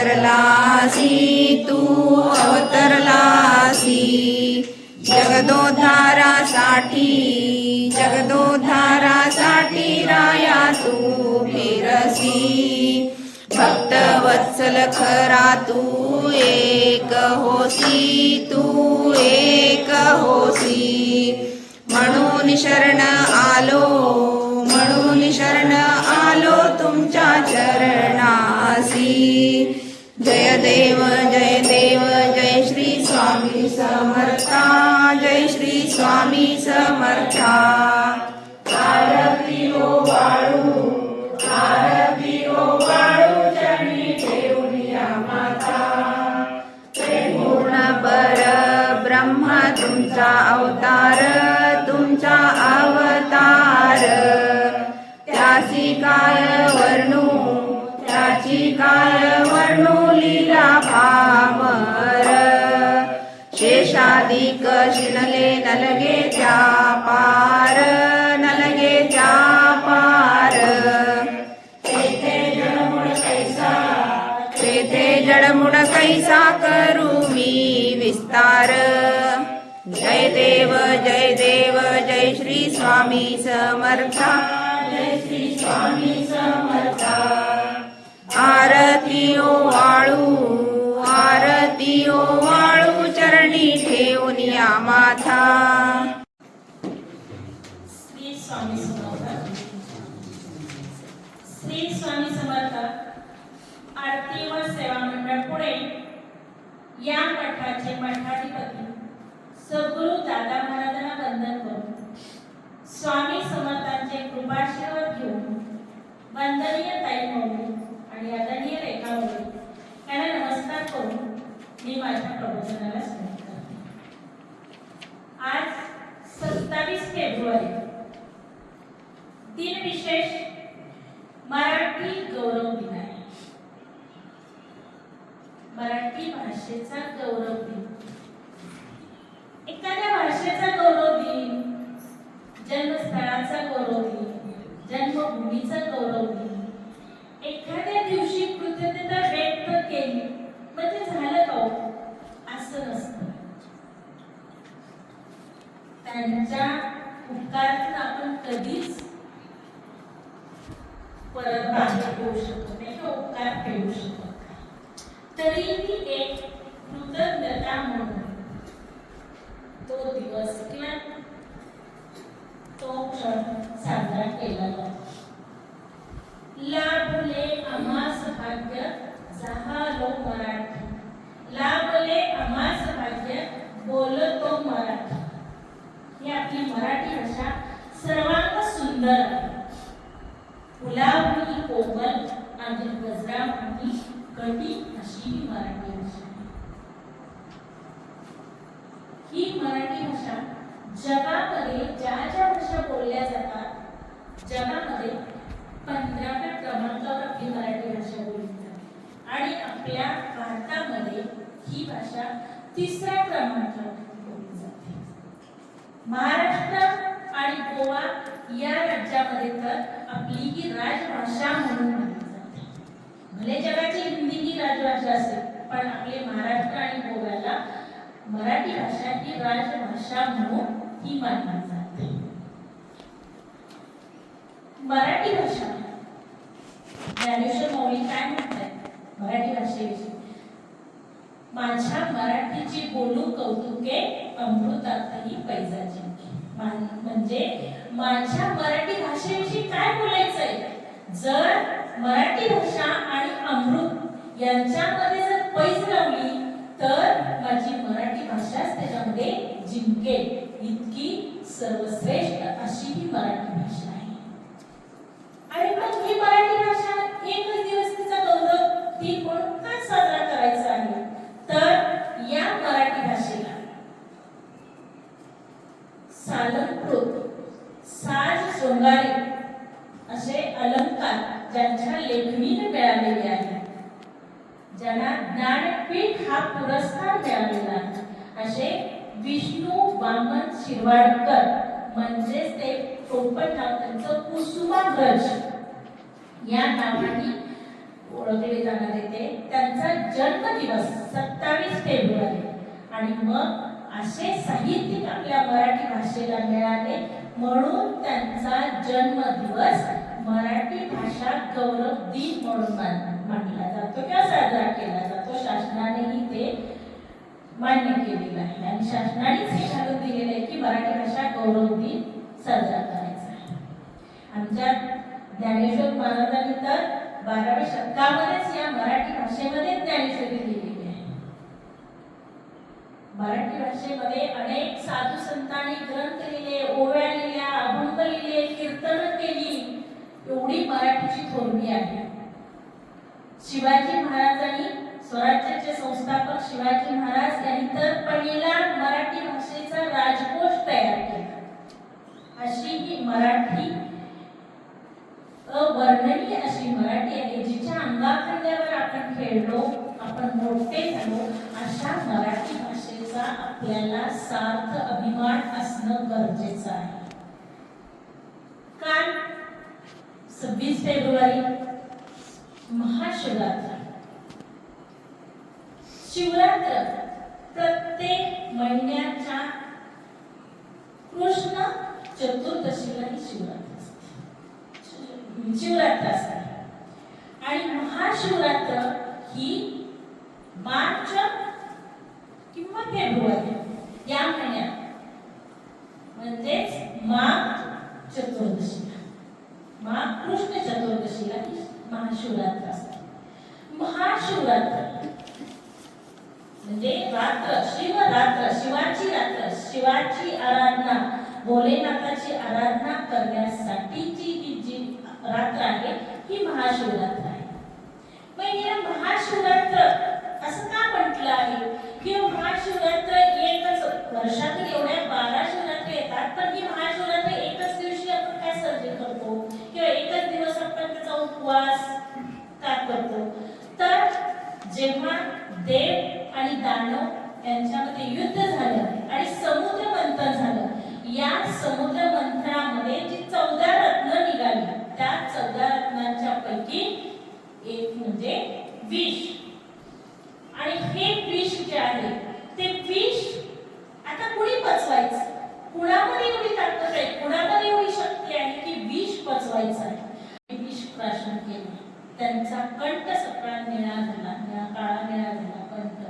अवतरलासी तू अवतरलासी. जगदोद्धारासाठी जगदोद्धारासाठी राया तू फिरसी. भक्त वत्सल खरा तू एक होसी तू एक होसी. म्हणून शरण आलो म्हणून शरण आलो तुमच्या चरणासी. जय देव जय देव जय श्री स्वामी समर्था जय श्री स्वामी समर्था. आरती वाळू वाळू चरणी माता. पूर्ण पर ब्रह्म तुमचा अवतार तुमचा अवतार. त्याची काय वर्णू त्याची काय वर्णू लीला भामर शेषाधिक शिनले नलगे त्या पार नलगे त्या पार तेथे जडमुड कैसा तेथे जडमुड कैसा करू मी विस्तार. जय देव जय देव जय श्री स्वामी समर्था. जय श्री स्वामी आरती ओ वाळू आरती ओ वाळू चरणी ठेवून या माथा. श्री स्वामी समर्थ. श्री स्वामी समर्थ आरती व सेवा मंडळ पुणे या मठाचे मठाधिपती सद्गुरु दादा महाराजांना वंदन करून स्वामी समर्थांचे कृपाशीर्वाद घेऊन वंदनीय ताई मौली आणि आदरणीय रेखा मौली त्यांना नमस्कार करून मी माझ्या प्रबोधनाला सुरुवात करते. आज सत्तावीस फेब्रुवारी दिन विशेष मराठी गौरव दिन आहे. मराठी भाषेचा गौरव दिन. एखाद्या भाषेचा गौरव दिन जन्मस्थळाचा गौरव दिन जन्मभूमीचा गौरव दिन एखाद्या दिवशी कृतज्ञता व्यक्त केली म्हणजे झालं का हो? असं नसतं. त्यांच्या उपकारातून आपण कधीच परत बाहेर होऊ शकत नाही किंवा उपकार फेडू शकत तरी तरीही एक कृतज्ञता म्हणून तो दिवस किंवा तो क्षण साजरा केला जातो लाभले आम्हास भाग्य जहालो मराठी लाभले आम्हास भाग्य बोलतो मराठी ही आपली मराठी भाषा सर्वांत सुंदर आहे फुलावरी कोमल आणि गजरा आणि कटी अशी ही मराठी भाषा आहे ही मराठी भाषा जगामध्ये ज्या ज्या भाषा बोलल्या जातात जगामध्ये पंधराव्या क्रमांकावर आपली मराठी भाषा बोलली जाते. आणि आपल्या भारतामध्ये ही भाषा तिसऱ्या क्रमांकावर बोलली जाते. महाराष्ट्र आणि गोवा या राज्यामध्ये तर आपली ही राजभाषा म्हणून मानली जाते. भले जगाची हिंदी ही राजभाषा असेल पण आपले महाराष्ट्र आणि गोव्याला मराठी भाषा ही राजभाषा म्हणून ही मानली जाते. मराठी भाषा. ज्ञानेश्वर मौली काय म्हणतात मराठी भाषेविषयी. माझ्या मराठीची बोलू कौतुके अमृतातही पैजा जिंके म्हणजे माझ्या मराठी भाषेविषयी काय बोलायचंय? जर मराठी भाषा आणि अमृत यांच्यामध्ये जर पैज लावली तर माझी मराठी भाषाच त्याच्यामध्ये जिंकेल. इतकी सर्वश्रेष्ठ अशी ही मराठी भाषा आहे. आणि पण ही मराठी भाषा एकच दिवस तिचा गौरव दिन म्हणून का साजरा करायचा आहे तर या मराठी भाषेला सालंकृत साज शृंगारी असे अलंकार ज्यांच्या लेखणीने मिळालेले आहेत ज्यांना ज्ञानपीठ हा पुरस्कार मिळालेला आहे असे विष्णू वामन शिरवाडकर म्हणजेच ते टोपण नाव त्यांचं कुसुमाग्रज. या नावाने ओळखले जाणारे ते. त्यांचा जन्मदिवस सत्तावीस फेब्रुवारी. आणि मग असे साहित्यिक आपल्या म्हणून त्यांचा जन्मदिवस मराठी भाषा गौरव दिन म्हणून मान- मानला जातो. किंवा साजरा केला जातो. शासनानेही ते मान्य केलेलं आहे. आणि शासनानेच मराठी भाषा गौरव दिन साजरा करायचा आहे. आमच्या ज्ञानेश्वर महाराजांनी तर बाराव्या शतकामध्येच या मराठी भाषेमध्ये ज्ञानेश्वरी लिहिलेली आहे. मराठी भाषेमध्ये अनेक साधू संतांनी ग्रंथ लिहिले ओव्या लिहिल्या अभंग लिहिले कीर्तन केली एवढी मराठीची थोरवी आहे. शिवाजी महाराजांनी स्वराज्याचे संस्थापक शिवाजी महाराज यांनी तर पहिला मराठी भाषेचा राजकोष तयार केला. अशी ही मराठी अवर्णनीय अशी मराठी आहे जिच्या अंगाखांद्यावर आपण खेळलो आपण मोठे झालो अशा मराठी भाषेचा आपल्याला सार्थ अभिमान असणं गरजेचं आहे. काल सव्वीस फेब्रुवारी महाशिवरात्र शिवरात्र प्रत्येक महिन्याच्या कृष्ण चतुर्दशीला ही शिवरात्र असते. शिवरात्र असते. आणि महाशिवरात्र ही मार्च किंवा फेब्रुवारी या महिन्यात म्हणजेच माघ चतुर्दशीला. माघ कृष्ण चतुर्दशीला ही महाशिवरात्र असते. महाशिवरात्र म्हणजे रात्र शिवरात्र शिवाची रात्र शिवाची आराधना भोलेनाथाची आराधना करण्यासाठीची ही जी रात्र आहे ही महाशिवरात्र आहे. मग या महाशिवरात्र असं का म्हटलं आहे? की महाशिवरात्र एकच वर्षातील एवढ्या बारा शिवरात्री येतात पण ही महाशिवरात्र एकच दिवशी आपण काय साजरी करतो? किंवा एकच दिवस आपण त्याचा उपवास का करतो तर जेव्हा देव आणि दानव यांच्यामध्ये युद्ध झालं आणि समुद्र मंथन झालं. या समुद्र मंथनामध्ये जी चौदा रत्न निघाली त्या चौदा रत्नांच्या पैकी एक म्हणजे विष. आणि हे विष जे आहे ते विष आता कुणी पचवायचं? कुणामध्ये एवढी ताकद आहे? कुणामध्ये एवढी शक्ती आहे की विष पचवायचं आहे? विष प्राशन केलं. त्यांचा कंठ सकाळ निळा झाला निळा काळा निळा झाला कंठ.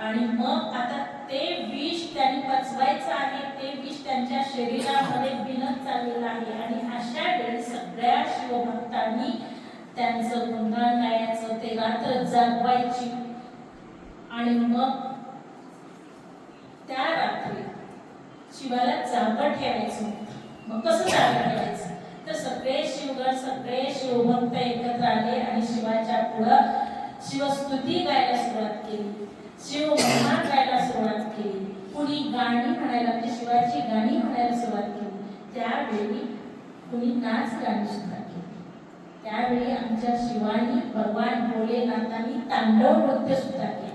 आणि मग आता ते विष त्यांनी पचवायचं आहे ते विष त्यांच्या शरीरामध्ये बिनत चाललेलं आहे. आणि अशा वेळी सगळ्या शिवभक्तांनी त्यांचं गुणगान गायचं ते रात्र जगवायची. आणि मग त्या रात्री शिवाला जागा ठेवायचं. मग कसं जागा ठेवायचं? तर सगळे शिवगण सगळे शिवभक्त एकत्र आले आणि शिवाच्या पुढं शिवस्तुती गायला सुरुवात केली. शिव महिमा गायला सुरुवात केली. कुणी गाणी म्हणायला म्हणजे शिवाची गाणी म्हणायला सुरुवात केली. त्यावेळी कुणी नाच गाणी सुद्धा केली. त्यावेळी आमच्या शिवानी भगवान भोलेनाथांनी तांडव नृत्य सुद्धा केले.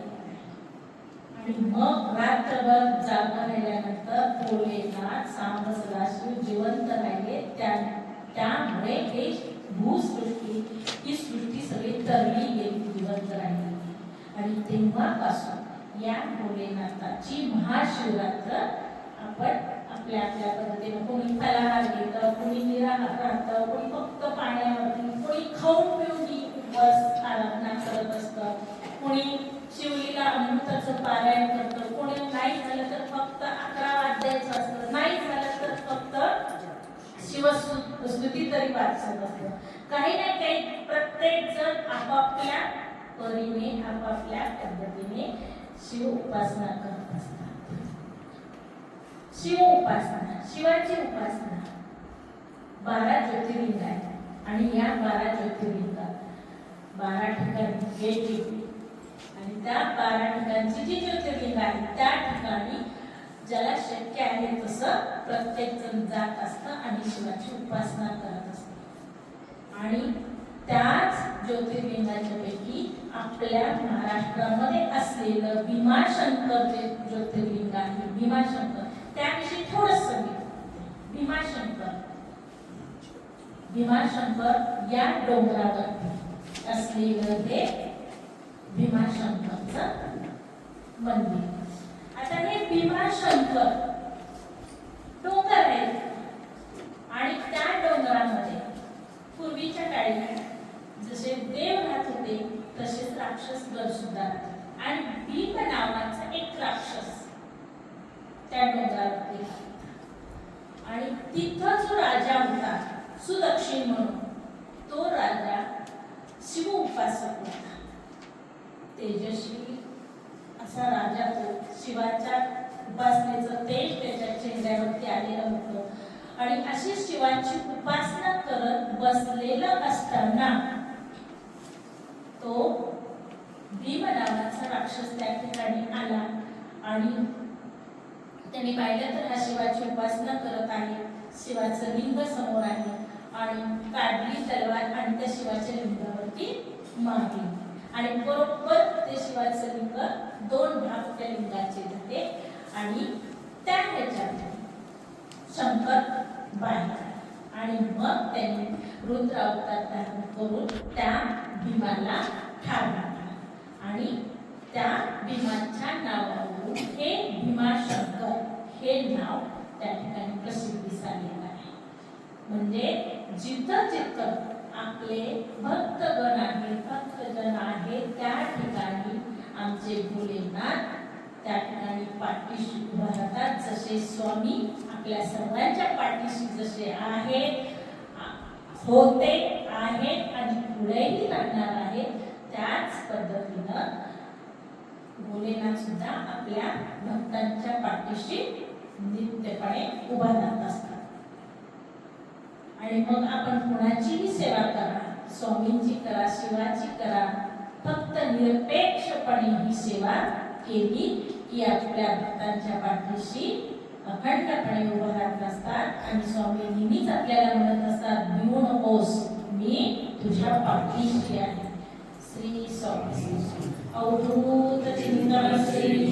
आणि मग रात्रभर जागा राहिल्यानंतर भोलेनाथ सांब सदाशिव जिवंत राहिले. त्या त्यामुळे हे भूसृष्टी ही सृष्टी सगळी तरली गेली जिवंत राहिली. आणि तेव्हापासून या भोलेनाथाची महाशिवरात्र आपण आपल्या आपल्या पद्धतीनं कोणी फलाहार घेतं कोणी निराहार राहतं कोणी फक्त पाण्यावरती कोणी खाऊन पिऊन ही उपवास आराधना करत असतं कोणी शिवलीला अमृताचं पारायण करतं कोणी नाही झालं तर फक्त अकरा वाद्याचं असतं नाही झालं तर फक्त शिवस्तुती तरी वाचत असतं काही ना काही प्रत्येक जण आपापल्या परीने आपल्या पद्धतीने शिव उपासना करत असतात. शिव उपासना शिवाची उपासना. बारा ज्योतिर्लिंग आहे आणि या बारा ज्योतिर्लिंगात बारा ठिकाणी वेगवेगळी आणि त्या बारा ठिकाणची जी ज्योतिर्लिंग आहे त्या ठिकाणी ज्याला शक्य आहे तसं प्रत्येक जण जात असतं आणि शिवाची उपासना करत असतं. आणि त्याच ज्योतिर्लिंग पैकी आपल्या महाराष्ट्रामध्ये असलेलं भीमाशंकर जे ज्योतिर्लिंग आहे भीमाशंकर त्याविषयी थोडस भीमाशंकर. भीमाशंकर या डोंगरावर असलेलं हे भीमाशंकरचं मंदिर. आता हे भीमाशंकर डोंगर आहे तिथं जो राजा होता सुदक्षिण म्हणून तो राजा शिव उपासक होता तेजस्वी असा राजा तो शिवाच्या उपासनेचं तेज त्याच्या चेहऱ्यावरती आलेलं होतं. आणि अशी शिवाची उपासना करत बसलेलं असताना तो भीम नावाचा राक्षस त्या ठिकाणी आला. आणि त्यांनी पाहिलं तर हा शिवाची उपासना करत आहे. शिवाचं लिंग समोर आहे. आणि काढली तलवार आणि त्या शिवाच्या लिंगावरती मारली आणि बरोबर ते शिवाचं लिंग दोन भाग त्या लिंगाचे झाले आणि त्या ह्याच्यात शंकर बाहेर आणि मग त्यांनी रुद्र अवतार धारण करून त्या भीमाला ठार मारला आणि त्या भीमाच्या नावावरून हे भीमाशंकर हे नाव त्या ठिकाणी प्रसिद्धीस आलेलं आहे. म्हणजे जिथं जिथं आपले भक्तगण आहेत भक्तजन आहेत त्या ठिकाणी आमचे भोलेनाथ त्या ठिकाणी पाठीशी उभा राहतात. जसे स्वामी आपल्या सर्वांच्या पाठीशी जसे आहेत होते आहेत आणि पुढेही राहणार आहेत त्याच पद्धतीनं भोलेनाथ सुद्धा आपल्या भक्तांच्या पाठीशी नित्यपणे उभा राहत असतात आणि मग आपण कुणाचीही सेवा करा स्वामींची करा शिवाची करा फक्त निरपेक्षपणे ही सेवा केली की आपल्या भक्तांच्या पाठीशी अखंडपणे उभं राहत असतात आणि स्वामी नेहमीच आपल्याला म्हणत असतात भिवू नकोस मी तुझ्या पाठीशी आहे. श्री स्वामी अवधूत चिंतन श्री